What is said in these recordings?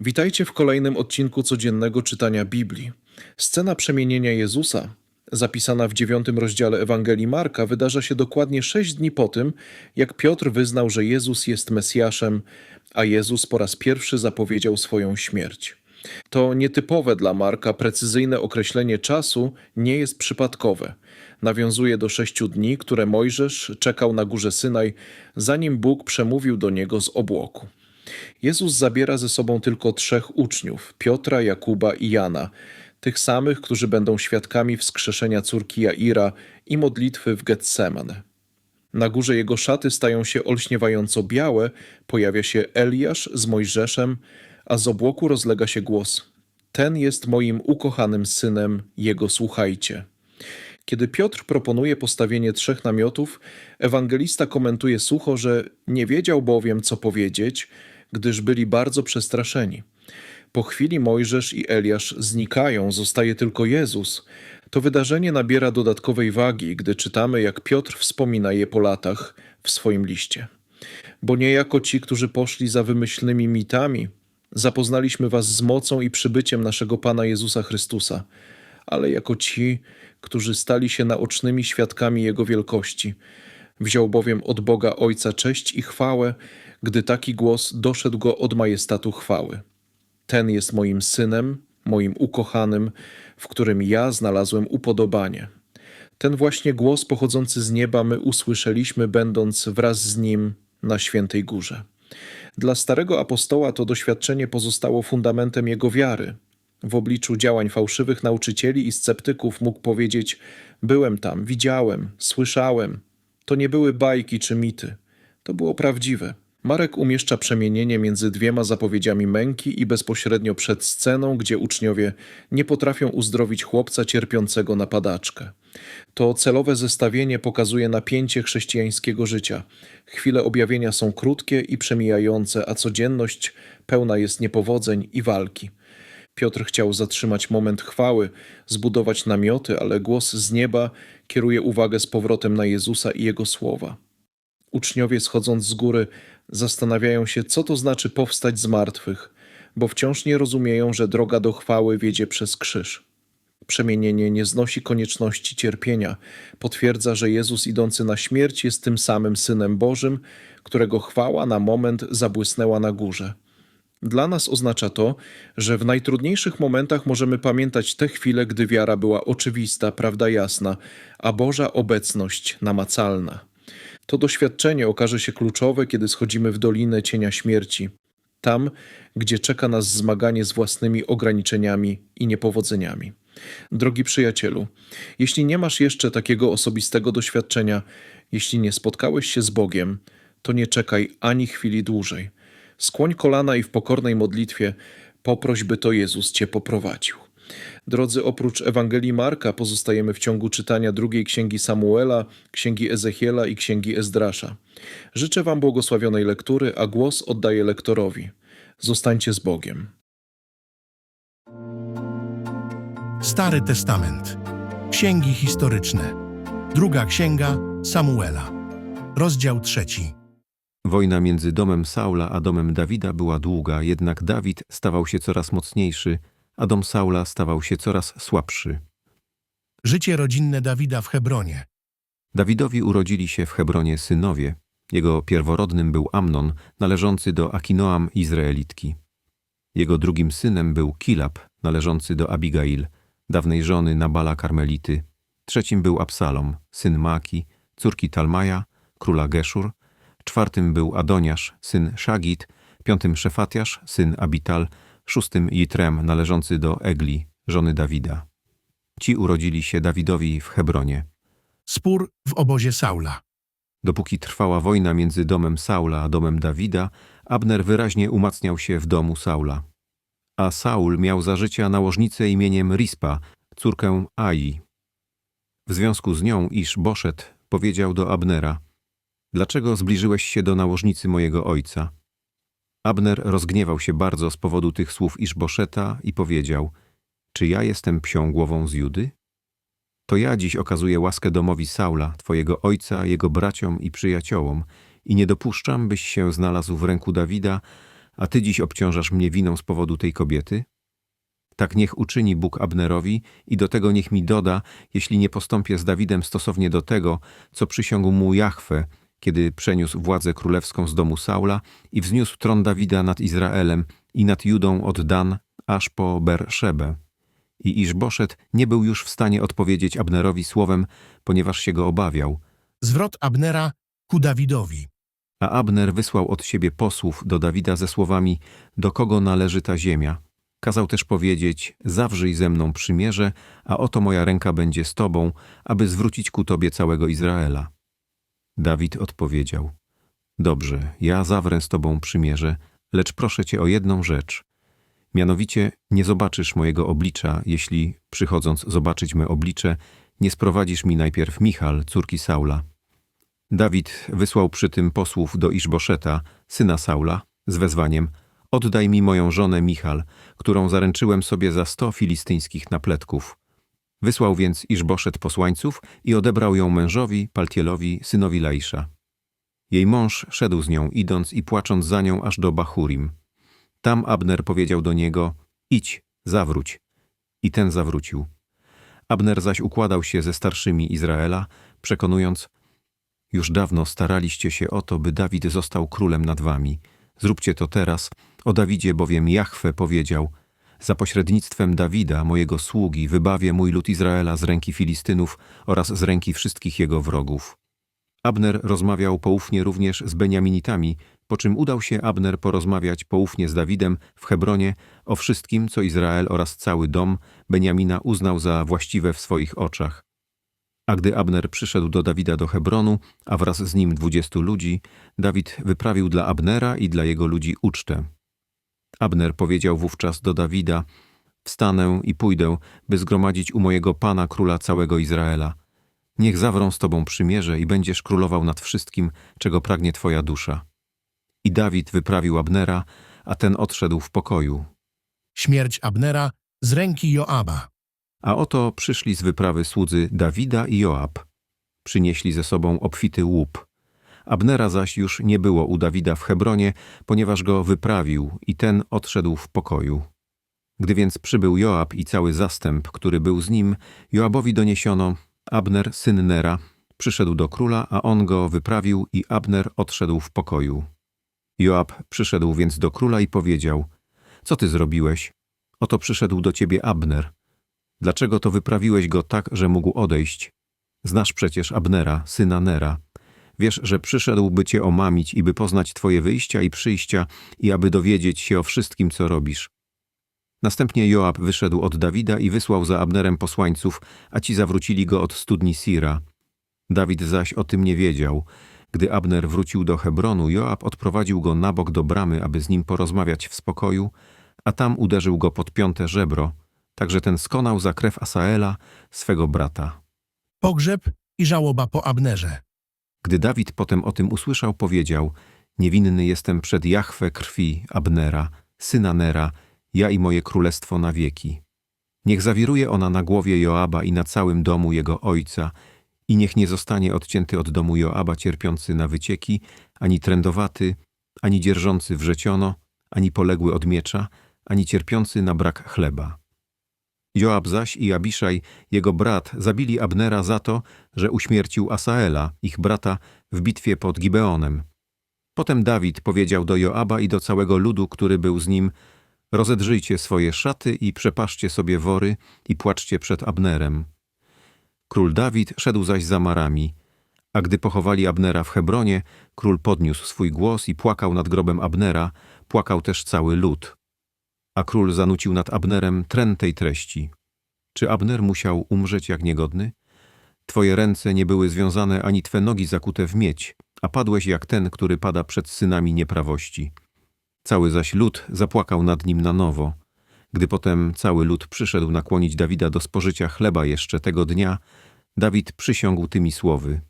Witajcie w kolejnym odcinku codziennego czytania Biblii. Scena przemienienia Jezusa, zapisana w dziewiątym rozdziale Ewangelii Marka, wydarza się dokładnie sześć dni po tym, jak Piotr wyznał, że Jezus jest Mesjaszem, a Jezus po raz pierwszy zapowiedział swoją śmierć. To nietypowe dla Marka precyzyjne określenie czasu nie jest przypadkowe. Nawiązuje do sześciu dni, które Mojżesz czekał na górze Synaj, zanim Bóg przemówił do niego z obłoku. Jezus zabiera ze sobą tylko trzech uczniów: Piotra, Jakuba i Jana, tych samych, którzy będą świadkami wskrzeszenia córki Jaira i modlitwy w Getsemane. Na górze jego szaty stają się olśniewająco białe, pojawia się Eliasz z Mojżeszem, a z obłoku rozlega się głos: Ten jest moim ukochanym synem, jego słuchajcie. Kiedy Piotr proponuje postawienie trzech namiotów, ewangelista komentuje sucho, że nie wiedział bowiem, co powiedzieć, gdyż byli bardzo przestraszeni. Po chwili Mojżesz i Eliasz znikają, zostaje tylko Jezus. To wydarzenie nabiera dodatkowej wagi, gdy czytamy, jak Piotr wspomina je po latach w swoim liście. Bo nie jako ci, którzy poszli za wymyślnymi mitami, zapoznaliśmy was z mocą i przybyciem naszego Pana Jezusa Chrystusa, ale jako ci, którzy stali się naocznymi świadkami Jego wielkości. Wziął bowiem od Boga Ojca cześć i chwałę, gdy taki głos doszedł go od majestatu chwały. Ten jest moim synem, moim ukochanym, w którym ja znalazłem upodobanie. Ten właśnie głos pochodzący z nieba my usłyszeliśmy, będąc wraz z nim na świętej górze. Dla starego apostoła to doświadczenie pozostało fundamentem jego wiary. W obliczu działań fałszywych nauczycieli i sceptyków mógł powiedzieć: Byłem tam, widziałem, słyszałem. To nie były bajki czy mity, to było prawdziwe. Marek umieszcza przemienienie między dwiema zapowiedziami męki i bezpośrednio przed sceną, gdzie uczniowie nie potrafią uzdrowić chłopca cierpiącego na padaczkę. To celowe zestawienie pokazuje napięcie chrześcijańskiego życia. Chwile objawienia są krótkie i przemijające, a codzienność pełna jest niepowodzeń i walki. Piotr chciał zatrzymać moment chwały, zbudować namioty, ale głos z nieba kieruje uwagę z powrotem na Jezusa i Jego słowa. Uczniowie schodząc z góry zastanawiają się, co to znaczy powstać z martwych, bo wciąż nie rozumieją, że droga do chwały wiedzie przez krzyż. Przemienienie nie znosi konieczności cierpienia, potwierdza, że Jezus idący na śmierć jest tym samym Synem Bożym, którego chwała na moment zabłysnęła na górze. Dla nas oznacza to, że w najtrudniejszych momentach możemy pamiętać te chwile, gdy wiara była oczywista, prawda jasna, a Boża obecność namacalna. To doświadczenie okaże się kluczowe, kiedy schodzimy w dolinę cienia śmierci, tam, gdzie czeka nas zmaganie z własnymi ograniczeniami i niepowodzeniami. Drogi przyjacielu, jeśli nie masz jeszcze takiego osobistego doświadczenia, jeśli nie spotkałeś się z Bogiem, to nie czekaj ani chwili dłużej. Skłoń kolana i w pokornej modlitwie poproś, by to Jezus cię poprowadził. Drodzy, oprócz Ewangelii Marka pozostajemy w ciągu czytania drugiej księgi Samuela, księgi Ezechiela i księgi Ezdrasza. Życzę Wam błogosławionej lektury, a głos oddaję lektorowi. Zostańcie z Bogiem. Stary Testament. Księgi historyczne. Druga księga Samuela. Rozdział trzeci. Wojna między domem Saula a domem Dawida była długa, jednak Dawid stawał się coraz mocniejszy, a dom Saula stawał się coraz słabszy. Życie rodzinne Dawida w Hebronie. Dawidowi urodzili się w Hebronie synowie. Jego pierworodnym był Amnon, należący do Akinoam Izraelitki. Jego drugim synem był Kilab, należący do Abigail, dawnej żony Nabala Karmelity. Trzecim był Absalom, syn Maki, córki Talmaja, króla Geszur. Czwartym był Adoniasz, syn Szagit, piątym Szefatiasz, syn Abital, szóstym Jitrem, należący do Egli, żony Dawida. Ci urodzili się Dawidowi w Hebronie. Spór w obozie Saula. Dopóki trwała wojna między domem Saula a domem Dawida, Abner wyraźnie umacniał się w domu Saula. A Saul miał za życia nałożnicę imieniem Rispa, córkę Ai. W związku z nią Isz-Boszet powiedział do Abnera – Dlaczego zbliżyłeś się do nałożnicy mojego ojca? Abner rozgniewał się bardzo z powodu tych słów Iszboszeta i powiedział: Czy ja jestem psią głową z Judy? To ja dziś okazuję łaskę domowi Saula, twojego ojca, jego braciom i przyjaciołom, i nie dopuszczam, byś się znalazł w ręku Dawida, a ty dziś obciążasz mnie winą z powodu tej kobiety? Tak niech uczyni Bóg Abnerowi i do tego niech mi doda, jeśli nie postąpię z Dawidem stosownie do tego, co przysiągł mu Jahwe, kiedy przeniósł władzę królewską z domu Saula i wzniósł tron Dawida nad Izraelem i nad Judą od Dan aż po Berszebę. I Iżboszet nie był już w stanie odpowiedzieć Abnerowi słowem, ponieważ się go obawiał, Zwrot Abnera ku Dawidowi. a Abner wysłał od siebie posłów do Dawida ze słowami: Do kogo należy ta ziemia? Kazał też powiedzieć: Zawrzyj ze mną przymierze, a oto moja ręka będzie z tobą, aby zwrócić ku tobie całego Izraela. Dawid odpowiedział: Dobrze, ja zawrę z tobą przymierze, lecz proszę cię o jedną rzecz. Mianowicie nie zobaczysz mojego oblicza, jeśli, przychodząc zobaczyć me oblicze, nie sprowadzisz mi najpierw Michal, córki Saula. Dawid wysłał przy tym posłów do Iszboszeta, syna Saula, z wezwaniem Oddaj mi moją żonę Michal, którą zaręczyłem sobie za sto filistyńskich napletków. Wysłał więc Iszboszet posłańców i odebrał ją mężowi, Paltielowi, synowi Laisza. Jej mąż szedł z nią, idąc i płacząc za nią aż do Bachurim. Tam Abner powiedział do niego, idź, zawróć. I ten zawrócił. Abner zaś układał się ze starszymi Izraela, przekonując, już dawno staraliście się o to, by Dawid został królem nad wami. Zróbcie to teraz, o Dawidzie bowiem Jahwe powiedział, za pośrednictwem Dawida, mojego sługi, wybawię mój lud Izraela z ręki Filistynów oraz z ręki wszystkich jego wrogów. Abner rozmawiał poufnie również z Beniaminitami, po czym udał się Abner porozmawiać poufnie z Dawidem w Hebronie o wszystkim, co Izrael oraz cały dom Beniamina uznał za właściwe w swoich oczach. A gdy Abner przyszedł do Dawida do Hebronu, a wraz z nim dwudziestu ludzi, Dawid wyprawił dla Abnera i dla jego ludzi ucztę. Abner powiedział wówczas do Dawida: Wstanę i pójdę, by zgromadzić u mojego pana króla całego Izraela. Niech zawrą z tobą przymierze i będziesz królował nad wszystkim, czego pragnie twoja dusza. I Dawid wyprawił Abnera, a ten odszedł w pokoju. Śmierć Abnera z ręki Joaba. A oto przyszli z wyprawy słudzy Dawida i Joab. Przynieśli ze sobą obfity łup. Abnera zaś już nie było u Dawida w Hebronie, ponieważ go wyprawił i ten odszedł w pokoju. Gdy więc przybył Joab i cały zastęp, który był z nim, Joabowi doniesiono, Abner, syn Nera, przyszedł do króla, a on go wyprawił i Abner odszedł w pokoju. Joab przyszedł więc do króla i powiedział, co ty zrobiłeś? Oto przyszedł do ciebie Abner. Dlaczego to wyprawiłeś go tak, że mógł odejść? Znasz przecież Abnera, syna Nera. Wiesz, że przyszedł, by cię omamić i by poznać twoje wyjścia i przyjścia i aby dowiedzieć się o wszystkim, co robisz. Następnie Joab wyszedł od Dawida i wysłał za Abnerem posłańców, a ci zawrócili go od studni Sira. Dawid zaś o tym nie wiedział. Gdy Abner wrócił do Hebronu, Joab odprowadził go na bok do bramy, aby z nim porozmawiać w spokoju, a tam uderzył go pod piąte żebro, tak że ten skonał za krew Asaela, swego brata. Pogrzeb i żałoba po Abnerze. Gdy Dawid potem o tym usłyszał, powiedział: Niewinny jestem przed Jahwe krwi Abnera, syna Nera, ja i moje królestwo na wieki. Niech zawiruje ona na głowie Joaba i na całym domu jego ojca, i niech nie zostanie odcięty od domu Joaba cierpiący na wycieki, ani trędowaty, ani dzierżący wrzeciono, ani poległy od miecza, ani cierpiący na brak chleba. Joab zaś i Abiszaj, jego brat, zabili Abnera za to, że uśmiercił Asaela, ich brata, w bitwie pod Gibeonem. Potem Dawid powiedział do Joaba i do całego ludu, który był z nim, rozedrzyjcie swoje szaty i przepaszcie sobie wory i płaczcie przed Abnerem. Król Dawid szedł zaś za marami, a gdy pochowali Abnera w Hebronie, król podniósł swój głos i płakał nad grobem Abnera, płakał też cały lud. A król zanucił nad Abnerem tren tej treści. Czy Abner musiał umrzeć jak niegodny? Twoje ręce nie były związane ani twe nogi zakute w miedź, a padłeś jak ten, który pada przed synami nieprawości. Cały zaś lud zapłakał nad nim na nowo. Gdy potem cały lud przyszedł nakłonić Dawida do spożycia chleba jeszcze tego dnia, Dawid przysiągł tymi słowy.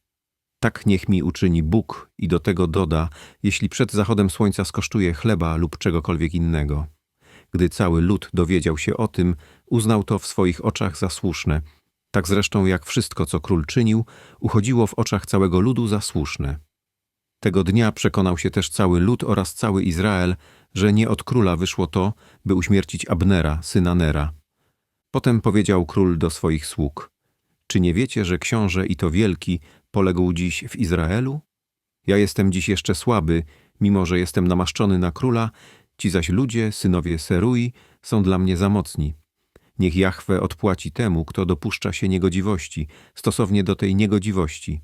Tak niech mi uczyni Bóg i do tego doda, jeśli przed zachodem słońca skosztuje chleba lub czegokolwiek innego. Gdy cały lud dowiedział się o tym, uznał to w swoich oczach za słuszne. Tak zresztą jak wszystko, co król czynił, uchodziło w oczach całego ludu za słuszne. Tego dnia przekonał się też cały lud oraz cały Izrael, że nie od króla wyszło to, by uśmiercić Abnera, syna Nera. Potem powiedział król do swoich sług: Czy nie wiecie, że książę i to wielki poległ dziś w Izraelu? Ja jestem dziś jeszcze słaby, mimo że jestem namaszczony na króla, ci zaś ludzie, synowie Serui, są dla mnie za mocni. Niech Jahwe odpłaci temu, kto dopuszcza się niegodziwości, stosownie do tej niegodziwości.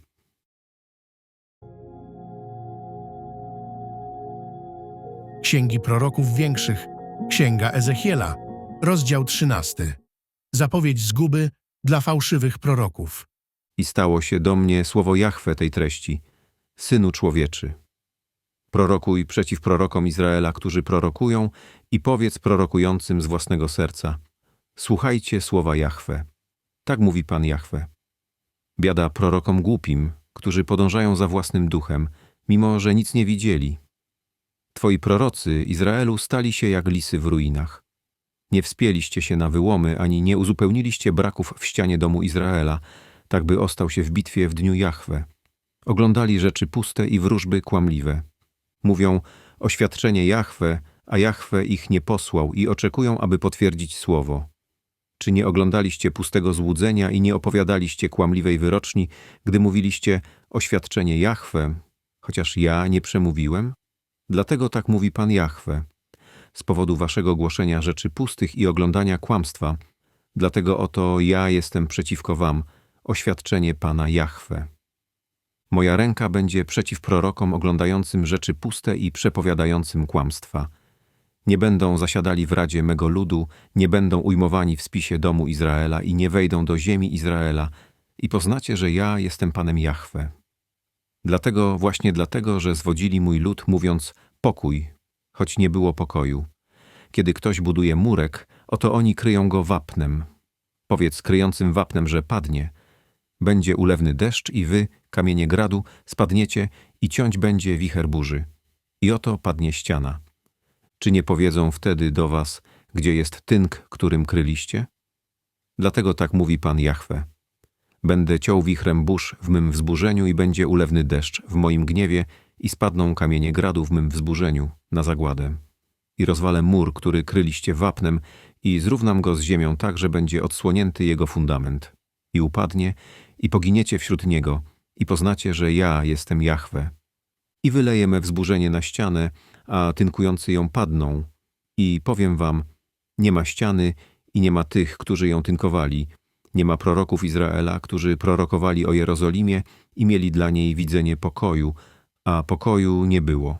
Księgi proroków większych. Księga Ezechiela. Rozdział 13. Zapowiedź zguby dla fałszywych proroków. I stało się do mnie słowo Jahwe tej treści, Synu człowieczy. Prorokuj przeciw prorokom Izraela, którzy prorokują i powiedz prorokującym z własnego serca. Słuchajcie słowa Jahwe. Tak mówi Pan Jahwe. Biada prorokom głupim, którzy podążają za własnym duchem, mimo że nic nie widzieli. Twoi prorocy Izraelu stali się jak lisy w ruinach. Nie wspięliście się na wyłomy, ani nie uzupełniliście braków w ścianie domu Izraela, tak by ostał się w bitwie w dniu Jahwe. Oglądali rzeczy puste i wróżby kłamliwe. Mówią oświadczenie Jahwe, a Jahwe ich nie posłał i oczekują, aby potwierdzić słowo. Czy nie oglądaliście pustego złudzenia i nie opowiadaliście kłamliwej wyroczni, gdy mówiliście oświadczenie Jahwe, chociaż ja nie przemówiłem? Dlatego tak mówi Pan Jahwe. Z powodu waszego głoszenia rzeczy pustych i oglądania kłamstwa, dlatego oto ja jestem przeciwko wam, oświadczenie Pana Jahwe. Moja ręka będzie przeciw prorokom oglądającym rzeczy puste i przepowiadającym kłamstwa. Nie będą zasiadali w radzie mego ludu, nie będą ujmowani w spisie domu Izraela i nie wejdą do ziemi Izraela i poznacie, że ja jestem Panem Jahwe. Dlatego, właśnie dlatego, że zwodzili mój lud, mówiąc pokój, choć nie było pokoju. Kiedy ktoś buduje murek, oto oni kryją go wapnem. Powiedz kryjącym wapnem, że padnie. Będzie ulewny deszcz i wy, kamienie gradu, spadniecie i ciąć będzie wicher burzy. I oto padnie ściana. Czy nie powiedzą wtedy do was, gdzie jest tynk, którym kryliście? Dlatego tak mówi Pan Jahwe. Będę ciął wichrem burz w mym wzburzeniu i będzie ulewny deszcz w moim gniewie i spadną kamienie gradu w mym wzburzeniu na zagładę. I rozwalę mur, który kryliście wapnem i zrównam go z ziemią tak, że będzie odsłonięty jego fundament. I upadnie i poginiecie wśród niego i poznacie, że ja jestem Jahwe. I wyleję me wzburzenie na ścianę, a tynkujący ją padną. I powiem wam, nie ma ściany i nie ma tych, którzy ją tynkowali, nie ma proroków Izraela, którzy prorokowali o Jerozolimie i mieli dla niej widzenie pokoju, a pokoju nie było.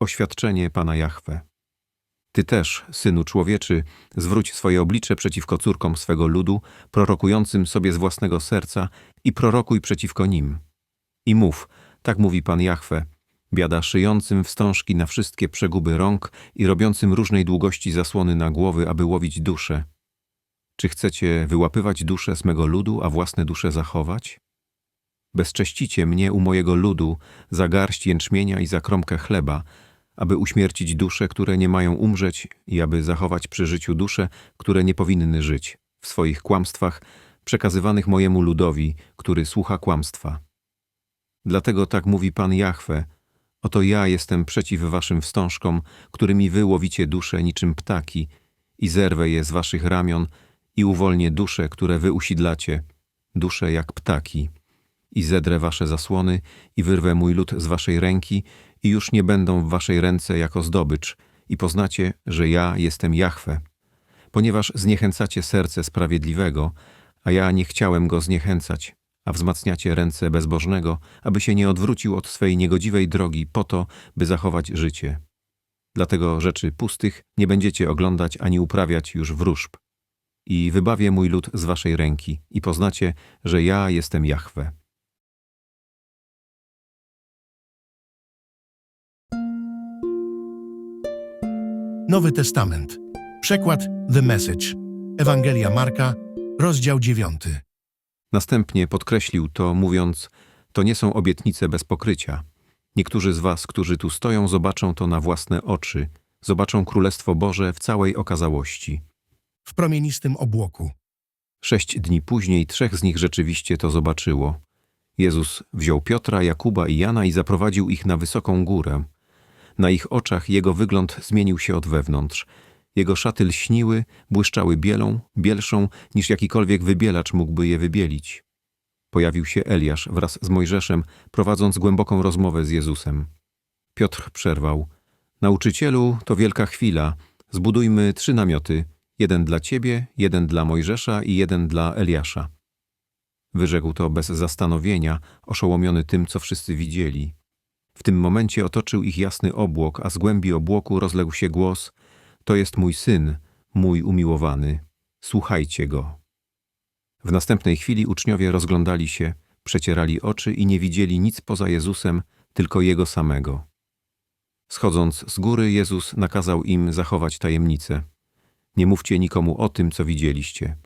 Oświadczenie Pana Jahwe. Ty też, synu człowieczy, zwróć swoje oblicze przeciwko córkom swego ludu, prorokującym sobie z własnego serca i prorokuj przeciwko nim. I mów, tak mówi Pan Jahwe, biada szyjącym wstążki na wszystkie przeguby rąk i robiącym różnej długości zasłony na głowy, aby łowić dusze. Czy chcecie wyłapywać duszę z mego ludu, a własne dusze zachować? Bezcześcicie mnie u mojego ludu za garść jęczmienia i za kromkę chleba, aby uśmiercić dusze, które nie mają umrzeć i aby zachować przy życiu dusze, które nie powinny żyć, w swoich kłamstwach przekazywanych mojemu ludowi, który słucha kłamstwa. Dlatego tak mówi Pan Jahwe, oto ja jestem przeciw waszym wstążkom, którymi wy łowicie dusze niczym ptaki i zerwę je z waszych ramion i uwolnię dusze, które wy usidlacie, dusze jak ptaki. I zedrę wasze zasłony i wyrwę mój lud z waszej ręki i już nie będą w waszej ręce jako zdobycz i poznacie, że ja jestem Jahwe. Ponieważ zniechęcacie serce sprawiedliwego, a ja nie chciałem go zniechęcać, a wzmacniacie ręce bezbożnego, aby się nie odwrócił od swej niegodziwej drogi po to, by zachować życie. Dlatego rzeczy pustych nie będziecie oglądać ani uprawiać już wróżb. I wybawię mój lud z waszej ręki i poznacie, że ja jestem Jahwe. Nowy Testament. Przekład The Message. Ewangelia Marka, rozdział 9. Następnie podkreślił to, mówiąc: To nie są obietnice bez pokrycia. Niektórzy z was, którzy tu stoją, zobaczą to na własne oczy, zobaczą Królestwo Boże w całej okazałości. W promienistym obłoku. Sześć dni później trzech z nich rzeczywiście to zobaczyło. Jezus wziął Piotra, Jakuba i Jana i zaprowadził ich na wysoką górę. Na ich oczach jego wygląd zmienił się od wewnątrz. Jego szaty lśniły, błyszczały bielą, bielszą niż jakikolwiek wybielacz mógłby je wybielić. Pojawił się Eliasz wraz z Mojżeszem, prowadząc głęboką rozmowę z Jezusem. Piotr przerwał. Nauczycielu, to wielka chwila. Zbudujmy trzy namioty. Jeden dla ciebie, jeden dla Mojżesza i jeden dla Eliasza. Wyrzekł to bez zastanowienia, oszołomiony tym, co wszyscy widzieli. W tym momencie otoczył ich jasny obłok, a z głębi obłoku rozległ się głos: To jest mój syn, mój umiłowany. Słuchajcie go. W następnej chwili uczniowie rozglądali się, przecierali oczy i nie widzieli nic poza Jezusem, tylko jego samego. Schodząc z góry, Jezus nakazał im zachować tajemnicę. Nie mówcie nikomu o tym, co widzieliście.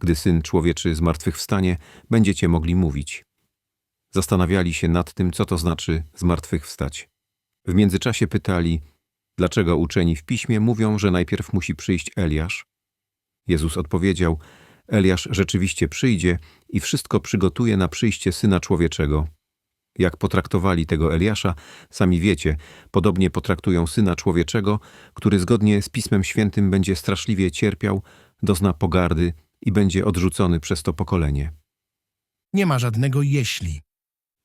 Gdy syn człowieczy zmartwychwstanie, będziecie mogli mówić. Zastanawiali się nad tym, co to znaczy zmartwychwstać. W międzyczasie pytali, dlaczego uczeni w piśmie mówią, że najpierw musi przyjść Eliasz. Jezus odpowiedział: Eliasz rzeczywiście przyjdzie i wszystko przygotuje na przyjście syna człowieczego. Jak potraktowali tego Eliasza, sami wiecie, podobnie potraktują syna człowieczego, który zgodnie z Pismem Świętym będzie straszliwie cierpiał, dozna pogardy i będzie odrzucony przez to pokolenie. Nie ma żadnego jeśli.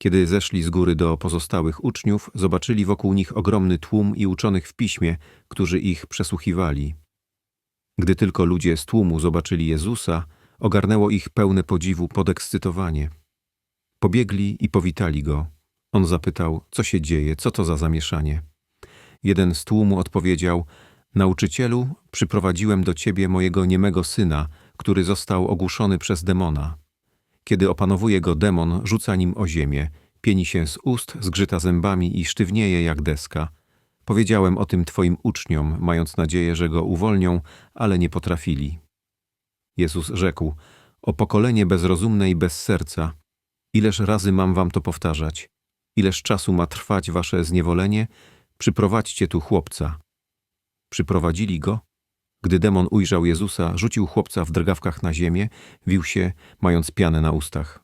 Kiedy zeszli z góry do pozostałych uczniów, zobaczyli wokół nich ogromny tłum i uczonych w piśmie, którzy ich przesłuchiwali. Gdy tylko ludzie z tłumu zobaczyli Jezusa, ogarnęło ich pełne podziwu podekscytowanie. Pobiegli i powitali go. On zapytał, co się dzieje, co to za zamieszanie. Jeden z tłumu odpowiedział: Nauczycielu, przyprowadziłem do ciebie mojego niemego syna, który został ogłuszony przez demona. Kiedy opanowuje go demon, rzuca nim o ziemię, pieni się z ust, zgrzyta zębami i sztywnieje jak deska. Powiedziałem o tym twoim uczniom, mając nadzieję, że go uwolnią, ale nie potrafili. Jezus rzekł: O pokolenie bezrozumne i bez serca, ileż razy mam wam to powtarzać? Ileż czasu ma trwać wasze zniewolenie? Przyprowadźcie tu chłopca. Przyprowadzili go. Gdy demon ujrzał Jezusa, rzucił chłopca w drgawkach na ziemię, wił się, mając pianę na ustach.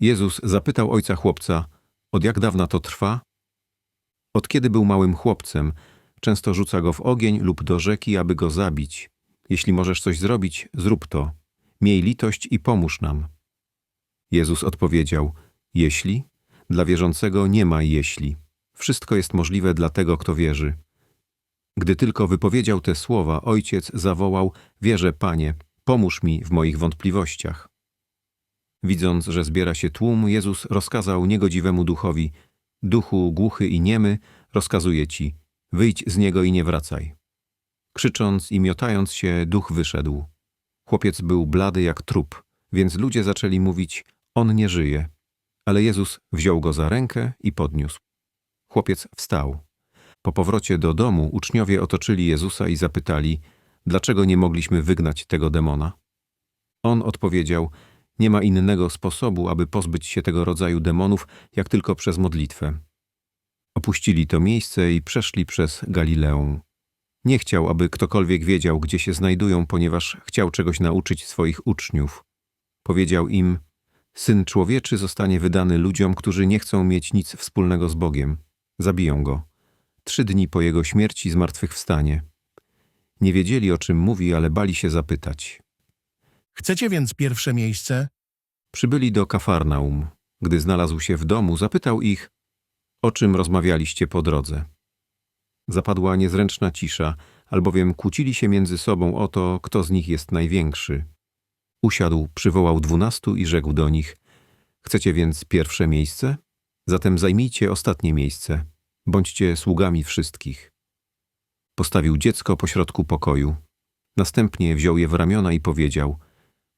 Jezus zapytał ojca chłopca, od jak dawna to trwa? Od kiedy był małym chłopcem, często rzuca go w ogień lub do rzeki, aby go zabić. Jeśli możesz coś zrobić, zrób to. Miej litość i pomóż nam. Jezus odpowiedział, jeśli? Dla wierzącego nie ma jeśli. Wszystko jest możliwe dla tego, kto wierzy. Gdy tylko wypowiedział te słowa, ojciec zawołał: Wierzę, panie, pomóż mi w moich wątpliwościach. Widząc, że zbiera się tłum, Jezus rozkazał niegodziwemu duchowi: Duchu głuchy i niemy, rozkazuję ci: wyjdź z niego i nie wracaj. Krzycząc i miotając się, duch wyszedł. Chłopiec był blady jak trup, więc ludzie zaczęli mówić: On nie żyje. Ale Jezus wziął go za rękę i podniósł. Chłopiec wstał. Po powrocie do domu uczniowie otoczyli Jezusa i zapytali, dlaczego nie mogliśmy wygnać tego demona. On odpowiedział, nie ma innego sposobu, aby pozbyć się tego rodzaju demonów, jak tylko przez modlitwę. Opuścili to miejsce i przeszli przez Galileę. Nie chciał, aby ktokolwiek wiedział, gdzie się znajdują, ponieważ chciał czegoś nauczyć swoich uczniów. Powiedział im, Syn człowieczy zostanie wydany ludziom, którzy nie chcą mieć nic wspólnego z Bogiem. Zabiją go trzy dni po jego śmierci zmartwychwstanie. Nie wiedzieli, o czym mówi, ale bali się zapytać. Chcecie więc pierwsze miejsce? Przybyli do Kafarnaum. Gdy znalazł się w domu, zapytał ich, o czym rozmawialiście po drodze. Zapadła niezręczna cisza, albowiem kłócili się między sobą o to, kto z nich jest największy. Usiadł, przywołał dwunastu i rzekł do nich, chcecie więc pierwsze miejsce? Zatem zajmijcie ostatnie miejsce. Bądźcie sługami wszystkich. Postawił dziecko pośrodku pokoju. Następnie wziął je w ramiona i powiedział: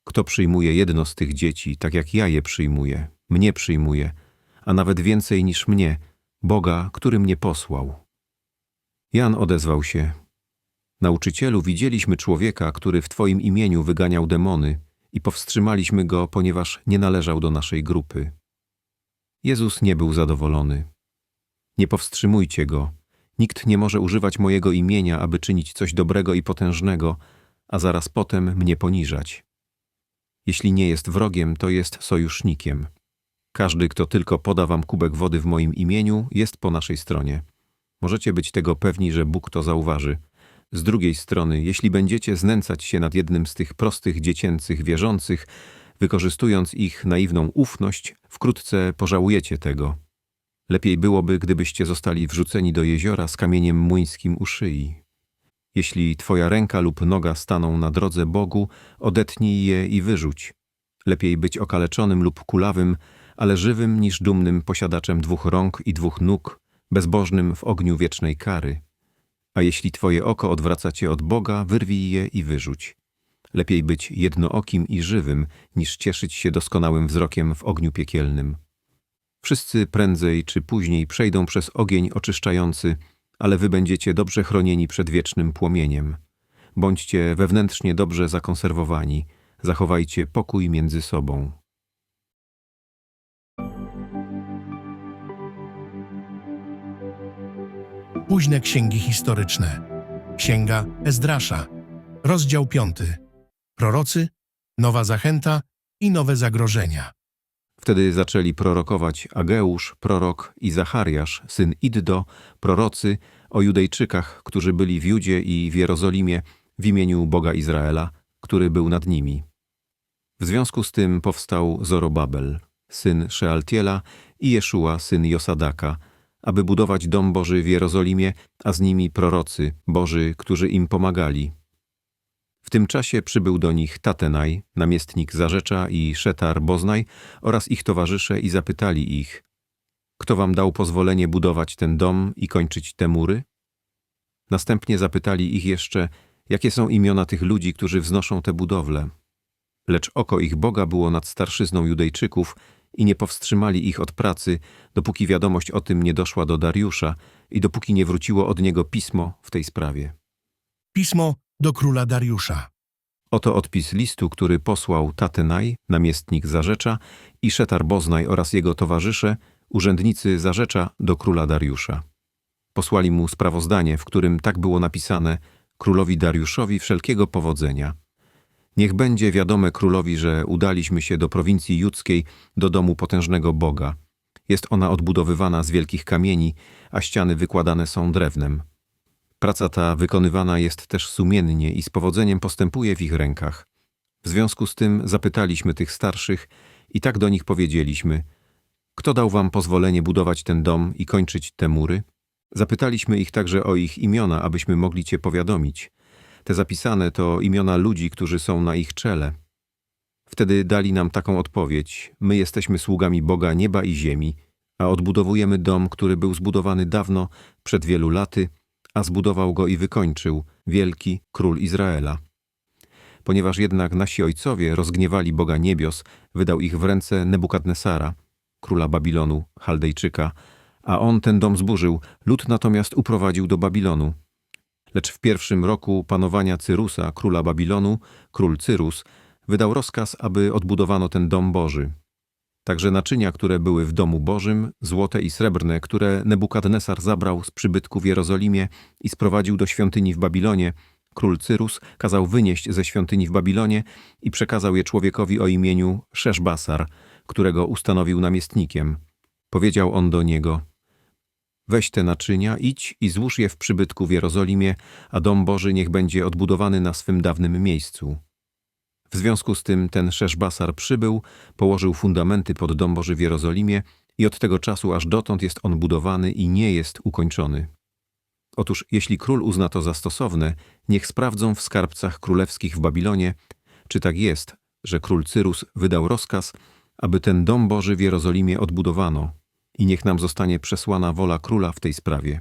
Kto przyjmuje jedno z tych dzieci, tak jak ja je przyjmuję, mnie przyjmuje, a nawet więcej niż mnie, Boga, który mnie posłał. Jan odezwał się: Nauczycielu, widzieliśmy człowieka, który w Twoim imieniu wyganiał demony i powstrzymaliśmy go, ponieważ nie należał do naszej grupy. Jezus nie był zadowolony. Nie powstrzymujcie go. Nikt nie może używać mojego imienia, aby czynić coś dobrego i potężnego, a zaraz potem mnie poniżać. Jeśli nie jest wrogiem, to jest sojusznikiem. Każdy, kto tylko poda wam kubek wody w moim imieniu, jest po naszej stronie. Możecie być tego pewni, że Bóg to zauważy. Z drugiej strony, jeśli będziecie znęcać się nad jednym z tych prostych dziecięcych wierzących, wykorzystując ich naiwną ufność, wkrótce pożałujecie tego. Lepiej byłoby, gdybyście zostali wrzuceni do jeziora z kamieniem młyńskim u szyi. Jeśli twoja ręka lub noga staną na drodze Bogu, odetnij je i wyrzuć. Lepiej być okaleczonym lub kulawym, ale żywym niż dumnym posiadaczem dwóch rąk i dwóch nóg, bezbożnym w ogniu wiecznej kary. A jeśli twoje oko odwraca cię od Boga, wyrwij je i wyrzuć. Lepiej być jednookim i żywym, niż cieszyć się doskonałym wzrokiem w ogniu piekielnym. Wszyscy prędzej czy później przejdą przez ogień oczyszczający, ale wy będziecie dobrze chronieni przed wiecznym płomieniem. Bądźcie wewnętrznie dobrze zakonserwowani, zachowajcie pokój między sobą. Późne księgi historyczne. Księga Ezdrasza. Rozdział 5. Prorocy, nowa zachęta i nowe zagrożenia. Wtedy zaczęli prorokować Ageusz, prorok i Zachariasz, syn Iddo, prorocy o Judejczykach, którzy byli w Judzie i w Jerozolimie w imieniu Boga Izraela, który był nad nimi. W związku z tym powstał Zorobabel, syn Szealtiela i Jeszua, syn Josadaka, aby budować dom Boży w Jerozolimie, a z nimi prorocy Boży, którzy im pomagali. W tym czasie przybył do nich Tatenaj, namiestnik Zarzecza i Szetar Boznaj oraz ich towarzysze i zapytali ich, kto wam dał pozwolenie budować ten dom i kończyć te mury? Następnie zapytali ich jeszcze, jakie są imiona tych ludzi, którzy wznoszą te budowle. Lecz oko ich Boga było nad starszyzną Judejczyków i nie powstrzymali ich od pracy, dopóki wiadomość o tym nie doszła do Dariusza i dopóki nie wróciło od niego pismo w tej sprawie. Pismo do króla Dariusza. Oto odpis listu, który posłał Tatenaj, namiestnik Zarzecza i Szetar Boznaj oraz jego towarzysze, urzędnicy Zarzecza do króla Dariusza. Posłali mu sprawozdanie, w którym tak było napisane królowi Dariuszowi wszelkiego powodzenia. Niech będzie wiadome królowi, że udaliśmy się do prowincji judzkiej, do domu potężnego Boga. Jest ona odbudowywana z wielkich kamieni, a ściany wykładane są drewnem. Praca ta wykonywana jest też sumiennie i z powodzeniem postępuje w ich rękach. W związku z tym zapytaliśmy tych starszych i tak do nich powiedzieliśmy: Kto dał wam pozwolenie budować ten dom i kończyć te mury? Zapytaliśmy ich także o ich imiona, abyśmy mogli cię powiadomić. Te zapisane to imiona ludzi, którzy są na ich czele. Wtedy dali nam taką odpowiedź: My jesteśmy sługami Boga nieba i ziemi, a odbudowujemy dom, który był zbudowany dawno, przed wielu laty, a zbudował go i wykończył wielki król Izraela. Ponieważ jednak nasi ojcowie rozgniewali Boga niebios, wydał ich w ręce Nebukadnesara, króla Babilonu, Chaldejczyka, a on ten dom zburzył, lud natomiast uprowadził do Babilonu. Lecz w pierwszym roku panowania Cyrusa, króla Babilonu, król Cyrus, wydał rozkaz, aby odbudowano ten dom Boży. Także naczynia, które były w domu Bożym, złote i srebrne, które Nebukadnesar zabrał z przybytku w Jerozolimie i sprowadził do świątyni w Babilonie, król Cyrus kazał wynieść ze świątyni w Babilonie i przekazał je człowiekowi o imieniu Szeszbasar, którego ustanowił namiestnikiem. Powiedział on do niego: Weź te naczynia, idź i złóż je w przybytku w Jerozolimie, a dom Boży niech będzie odbudowany na swym dawnym miejscu. W związku z tym ten Szeszbasar przybył, położył fundamenty pod dom Boży w Jerozolimie i od tego czasu aż dotąd jest on budowany i nie jest ukończony. Otóż jeśli król uzna to za stosowne, niech sprawdzą w skarbcach królewskich w Babilonie, czy tak jest, że król Cyrus wydał rozkaz, aby ten dom Boży w Jerozolimie odbudowano i niech nam zostanie przesłana wola króla w tej sprawie.